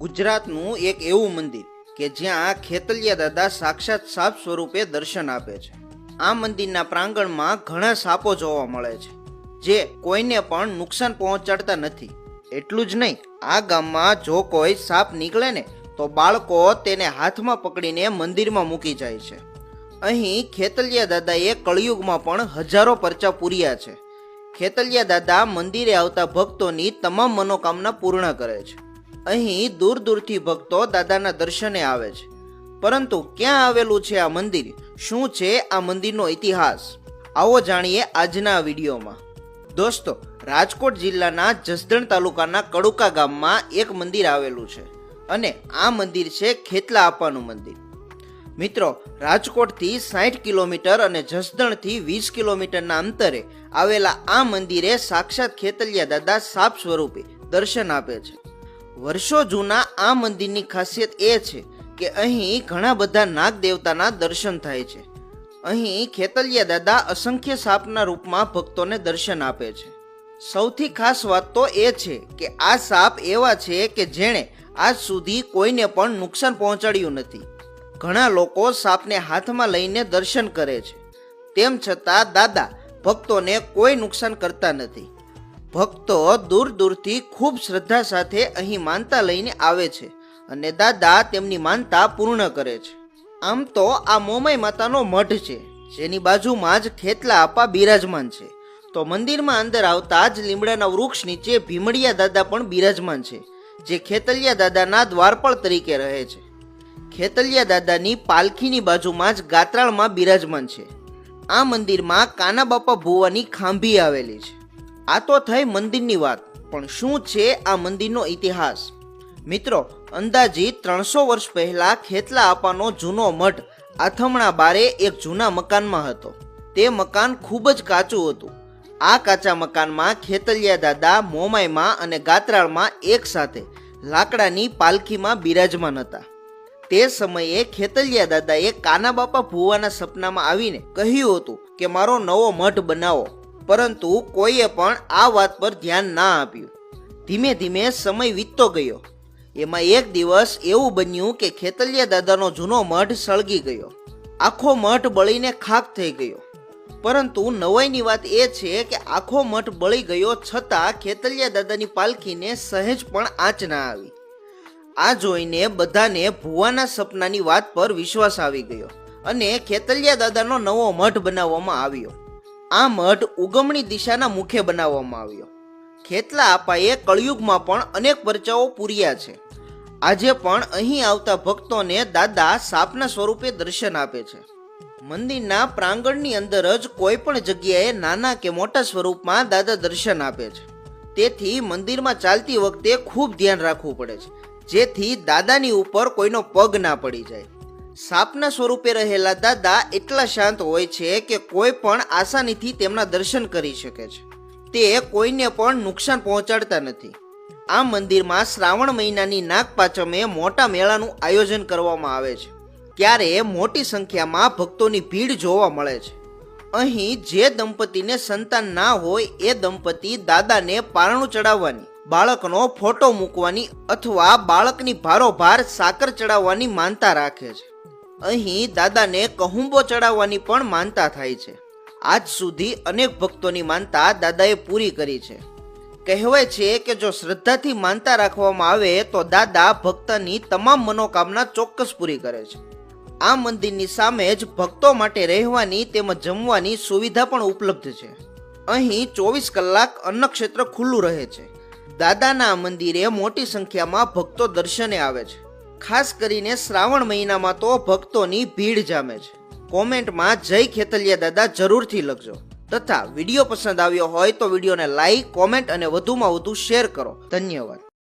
ગુજરાતનું એક એવું મંદિર કે જ્યાં ખેતલિયા દાદા સાક્ષાત સાપ સ્વરૂપે દર્શન આપે છે. આ મંદિરના પ્રાંગણમાં ઘણા સાપો જોવા મળે છે, જે કોઈને પણ નુકસાન પહોંચાડતા નથી. એટલું જ નહીં, આ ગામમાં જો કોઈ સાપ નીકળે ને, તો બાળકો તેને હાથમાં પકડીને મંદિરમાં મૂકી જાય છે. અહીં ખેતલિયા દાદાએ કળિયુગમાં પણ હજારો પરચા પૂર્યા છે. ખેતલિયા દાદા મંદિરે આવતા ભક્તોની તમામ મનોકામના પૂર્ણ કરે છે. અહીં દૂર દૂરથી ભક્તો દાદાના દર્શને આવે છે. પરંતુ ક્યાં આવેલું છે આ મંદિર? શું છે આ મંદિરનો ઇતિહાસ? આવો જાણીએ આજના વિડીયોમાં. દોસ્તો, રાજકોટ જિલ્લાના જસદણ તાલુકાના કડુકા ગામમાં એક મંદિર આવેલું છે અને આ મંદિર છે ખેતલા આપાનું મંદિર. મિત્રો, રાજકોટથી સાઠ કિલોમીટર અને જસદણથી વીસ કિલોમીટરના અંતરે આવેલા આ મંદિરે સાક્ષાત ખેતલિયા દાદા સાપ સ્વરૂપે દર્શન આપે છે. વર્ષો જૂના આ મંદિરની ખાસિયત એ છે કે અહીં ઘણા બધા નાગ દેવતાના દર્શન થાય છે. અહીં ખેતલિયા દાદા અસંખ્ય સાપના રૂપમાં ભક્તોને દર્શન આપે છે. સૌથી ખાસ વાત તો એ છે કે આ સાપ એવા છે કે જેણે આજ સુધી કોઈને પણ નુકસાન પહોંચાડ્યું નથી. ઘણા લોકો સાપને હાથમાં લઈને દર્શન કરે છે. તેમ છતાં દાદા ભક્તોને કોઈ નુકસાન કરતા નથી. ભક્તો દૂર દૂરથી ખૂબ શ્રદ્ધા સાથે અહીં માનતા લઈને આવે છે અને દાદા તેમની માનતા પૂર્ણ કરે છે. આમ તો આ મોમાઈ માતાનો મઢ છે, જેની બાજુમાં જ ખેતલા આપા બિરાજમાન છે. તો મંદિરમાં અંદર આવતા જ લીમડાના વૃક્ષ નીચે ભીમડિયા દાદા પણ બિરાજમાન છે, જે ખેતલિયા દાદાના દ્વારપાળ તરીકે રહે છે. ખેતલિયા દાદાની પાલખીની બાજુમાં જ ગાત્રાળમાં બિરાજમાન છે. આ મંદિરમાં કાના બાપા ભુવાની ખાંભી આવેલી છે. આ તો થઈ મંદિરની વાત, પણ શું છે આ મંદિરનો ઇતિહાસ? મિત્રો અંદાજિત ત્રણસો વર્ષ પહેલા ખેતલા આપાનો જૂનો મઠ આથમણા બારે એક જૂના મકાનમાં હતો. તે મકાન ખૂબ જ કાચું હતું. આ કાચા મકાનમાં ખેતલિયા દાદા, મોમાઈમાં અને ગાત્રાળમાં એક સાથે લાકડાની પાલખીમાં બિરાજમાન હતા. તે સમયે ખેતલિયા દાદાએ કાના બાપા ભુવાના સપનામાં આવીને કહ્યું હતું કે, મારો નવો મઠ બનાવો. પરંતુ કોઈએ પણ આ વાત પર ધ્યાન ના આપ્યું. ધીમે ધીમે સમય વીતતો ગયો. એમાં એક દિવસ એવું બન્યું કે ખેતલિયા દાદાનો જૂનો મઠ સળગી ગયો. આખો મઠ બળીને ખાક થઈ ગયો. પરંતુ નવાઈની વાત એ છે કે આખો મઠ બળી ગયો છતાં ખેતલિયા દાદાની પાલખીને સહેજ પણ આંચ ના આવી. આ જોઈને બધાને ભુવાના સપનાની વાત પર વિશ્વાસ આવી ગયો અને ખેતલિયા દાદાનો નવો મઠ બનાવવામાં આવ્યો. આ મઠ ઉગમણી દિશાના મુખે બનાવવામાં આવ્યો. ખેતલા આપાએ કળિયુગમાં પણ અનેક પરચાઓ પૂર્યા છે. આજે પણ અહીં આવતા ભક્તોને દાદા સાપના સ્વરૂપે દર્શન આપે છે. મંદિરના પ્રાંગણની અંદર જ કોઈ પણ જગ્યાએ નાના કે મોટા સ્વરૂપમાં દાદા દર્શન આપે છે. તેથી મંદિરમાં ચાલતી વખતે ખૂબ ધ્યાન રાખવું પડે છે. જેથી દાદાની ઉપર કોઈનો પગ ના પડી જાય. સાપના સ્વરૂપે રહેલા દાદા એટલા શાંત હોય છે કે કોઈ પણ આસાનીથી તેમના દર્શન કરી શકે છે. તે કોઈને પણ નુકસાન પહોંચાડતા નથી. આ મંદિરમાં શ્રાવણ મહિનાની નાગપાચમે મોટા મેળાનું આયોજન કરવામાં આવે છે. ત્યારે મોટી સંખ્યામાં ભક્તોની ભીડ જોવા મળે છે. અહીં જે દંપતીને સંતાન ના હોય એ દંપતી દાદાને પારણું ચડાવવાની, બાળકનો ફોટો મૂકવાની અથવા બાળકની ભારોભાર સાકર ચડાવવાની માનતા રાખે છે. અહીં દાદાને કહુંબો ચડાવવાની પણ માનતા થાય છે. આજ સુધી અનેક ભક્તોની માનતા દાદાએ પૂરી કરી છે. કહેવાય છે કે જો શ્રદ્ધાથી માનતા રાખવામાં આવે તો દાદા ભક્તની તમામ મનોકામના ચોક્કસ પૂરી કરે છે. આ મંદિરની સામે જ ભક્તો માટે રહેવાની તેમજ જમવાની સુવિધા પણ ઉપલબ્ધ છે. અહીં ચોવીસ કલાક અન્નક્ષેત્ર ખુલ્લું રહે છે. દાદાના આ મંદિરે મોટી સંખ્યામાં ભક્તો દર્શને આવે છે. ખાસ કરીને શ્રાવણ મહિનામાં તો ભક્તોની ભીડ જામે છે. કોમેન્ટમાં જય ખેતલિયા દાદા જરૂરથી લખજો. તથા વીડિયો પસંદ આવ્યો હોય તો વિડીયોને લાઈક, કોમેન્ટ અને વધુમાં વધુ શેર કરો. ધન્યવાદ.